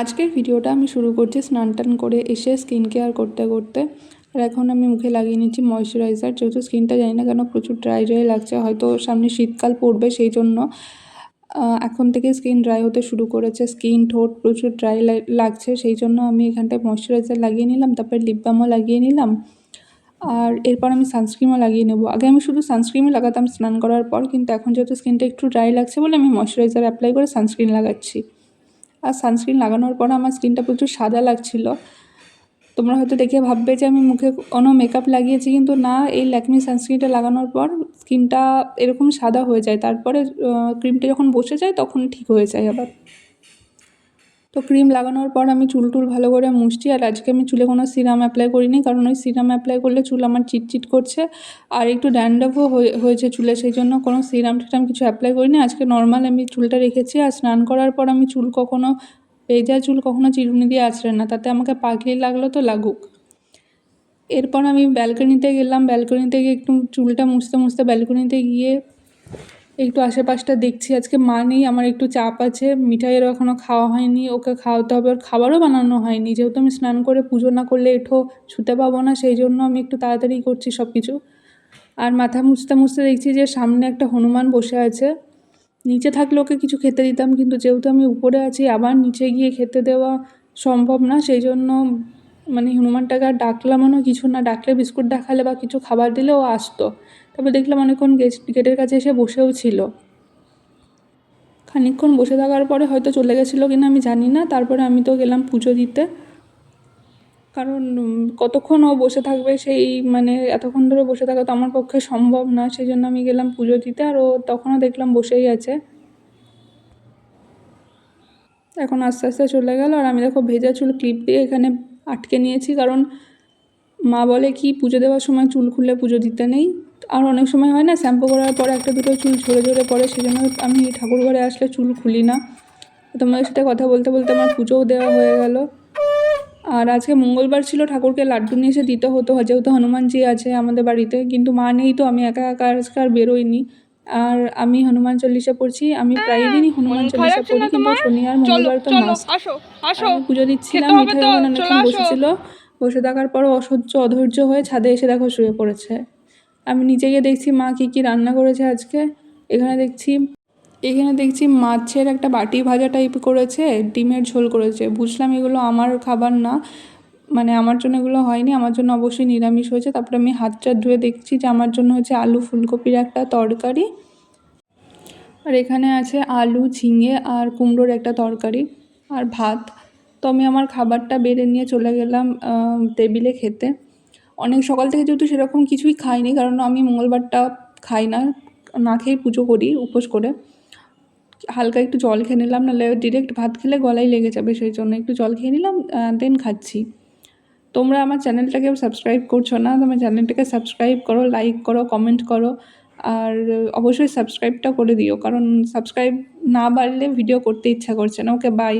আজকের ভিডিওটা আমি শুরু করছি স্নান টান করে এসে স্কিন কেয়ার করতে করতে। আর এখন আমি মুখে লাগিয়ে নিচ্ছি ময়শ্চারাইজার যেহেতু স্কিনটা জানি না কেন প্রচুর ড্রাই ড্রাই লাগছে, হয়তো সামনে শীতকাল পড়বে সেই জন্য। এখন থেকে স্কিন ড্রাই হতে শুরু করেছে স্কিন ঠোঁট প্রচুর ড্রাই লাগছে, সেই জন্য আমি এখানটায় ময়শ্চারাইজার লাগিয়ে নিলাম, তারপরে লিপ বামও লাগিয়ে নিলাম। আর এরপর আমি সানস্ক্রিনও লাগিয়ে নেব। আগে আমি শুধু সানস্ক্রিনই লাগাতাম স্নান করার পর, কিন্তু এখন যেহেতু স্কিনটা একটু ড্রাই লাগছে বলে আমি ময়শ্চারাইজার অ্যাপ্লাই করে সানস্ক্রিন লাগাচ্ছি। আর সানস্ক্রিন লাগানোর পর আমার স্কিনটা প্রচুর সাদা লাগছিল। তোমরা হয়তো দেখে ভাববে যে আমি মুখে কোনো মেকআপ লাগিয়েছি, কিন্তু না, এই ল্যাকমি সানস্ক্রিনটা লাগানোর পর স্কিনটা এরকম সাদা হয়ে যায়। তারপরে ক্রিমটা যখন বসে যায়, তখন ঠিক হয়ে যায় আবার। তো ক্রিম লাগানোর পর আমি চুল টুল ভালো করে মুছছি। আর আজকে আমি চুলে কোনো সিরাম অ্যাপ্লাই করিনি, কারণ ওই সিরাম অ্যাপ্লাই করলে চুল আমার চিটচিট করছে। আর একটু ড্যান্ড্রফও হয়েছে চুলে, সেই জন্য কোনো সিরাম টিরাম কিছু অ্যাপ্লাই করিনি। আজকে নর্মাল আমি চুলটা রেখেছি, আর স্নান করার পর আমি চুল কখনো ভেজা চুল কখনো চিরুনি দিয়ে আছড়ে না, তাতে আমাকে পাগলি লাগল তো লাগুক। এরপর আমি ব্যালকনিতে গেলাম ব্যালকনিতে গিয়ে একটু চুলটা মুছতে মুছতে ব্যালকনিতে গিয়ে একটু আশেপাশটা দেখছি। আজকে মা নেই, আমার একটু চাপ আছে। মিঠাইয়েরও এখনও খাওয়া হয়নি, ওকে খাওয়াতে হবে। ওর খাবারও বানানো হয়নি। যেহেতু আমি স্নান করে পুজো না করলে এঠো ছুতে পাবো না, সেই জন্য আমি একটু তাড়াতাড়ি করছি সব কিছু আর মাথা মুছতে মুছতে দেখছি যে সামনে একটা হনুমান বসে আছে। নিচে থাকলে ওকে কিছু খেতে দিতাম, কিন্তু যেহেতু আমি উপরে আছি, আবার নিচে গিয়ে খেতে দেওয়া সম্ভব না। সেই জন্য মানে হনুমানটাকে আর ডাকলামও কিছু না। ডাকলে বিস্কুট দেখালে বা কিছু খাবার দিলে ও আসতো। তারপর দেখলাম অনেকক্ষণ গেটের কাছে এসে বসেও ছিল। খানিকক্ষণ বসে থাকার পরে হয়তো চলে গেছিল কিনা আমি জানি না। তারপরে আমি তো গেলাম পুজো দিতে। কারণ কতক্ষণ ও বসে থাকবে সেই মানে এতক্ষণ ধরে বসে থাকা তো আমার পক্ষে সম্ভব না। সেই জন্য আমি গেলাম পুজো দিতে আর ও তখনও দেখলাম বসেই আছে। এখন আস্তে আস্তে চলে গেল আর আমি দেখো ভেজা চুল ক্লিপ দিয়ে এখানে আটকে নিয়েছি। কারণ মা বলে কি, পুজো দেওয়ার সময় চুল খুলে পুজো দিতে নেই। আর অনেক সময় হয় না শ্যাম্পু করার পরে একটা দুটো চুল ঝরে ঝরে পড়ে সেই জন্য আমি ঠাকুর ঘরে আসলে চুল খুলি না। তোমাদের সাথে কথা বলতে বলতে আমার পুজোও দেওয়া হয়ে গেল। আর আজকে মঙ্গলবার ছিল ঠাকুরকে লাড্ডু নিয়ে এসে দিতে হতো যেহেতু হনুমানজি আছে আমাদের বাড়িতে কিন্তু মা নেই তো আমি একা একা আজকে আর বেরোইনি। আর আমি হনুমান চল্লিশা পড়ছি আমি প্রায় দিনই হনুমান চল্লিশা পড়ি কিন্তু শনি আর মঙ্গলবার তো মাস আমি পুজো দিচ্ছিলাম মিঠাই অনেকক্ষণ বসেছিল। বসে থাকার পরও অসহ্য অধৈর্য হয়ে ছাদে এসে দেখো শুয়ে পড়েছে। আমি নিচে গিয়ে দেখছি মা কী কী রান্না করেছে আজকে। এখানে দেখছি এখানে দেখছি মাছের একটা বাটি ভাজা টাইপ করেছে, ডিমের ঝোল করেছে। বুঝলাম এগুলো আমার খাবার না মানে আমার জন্য এগুলো হয়নি, আমার জন্য অবশ্যই নিরামিষ হয়েছে। তারপরে আমি হাতটা ধুয়ে দেখছি যে আমার জন্য হচ্ছে আলু ফুলকপির একটা তরকারি। আর এখানে আছে আলু, ঝিঙে আর কুমড়োর একটা তরকারি আর ভাত। তো আমি আমার খাবারটা বেড়ে নিয়ে চলে গেলাম টেবিলে খেতে। অনেক সকাল থেকে যেহেতু সেরকম কিছুই খাইনি, কারণ আমি মঙ্গলবারটা খাই না না খেয়ে পুজো করি উপোস করে। হালকা একটু জল খেয়ে নিলাম, নাহলে ডিরেক্ট ভাত খেলে গলায় লেগে যাবে, সেই জন্য একটু জল খেয়ে নিলাম দেন খাচ্ছি। তোমরা আমার চ্যানেলটাকে সাবস্ক্রাইব করছ না তোমার চ্যানেলটাকে সাবস্ক্রাইব করো লাইক করো কমেন্ট করো, আর অবশ্যই সাবস্ক্রাইবটা করে দিও, কারণ সাবস্ক্রাইব না বাড়লে ভিডিও করতে ইচ্ছা করছে না। Okay bye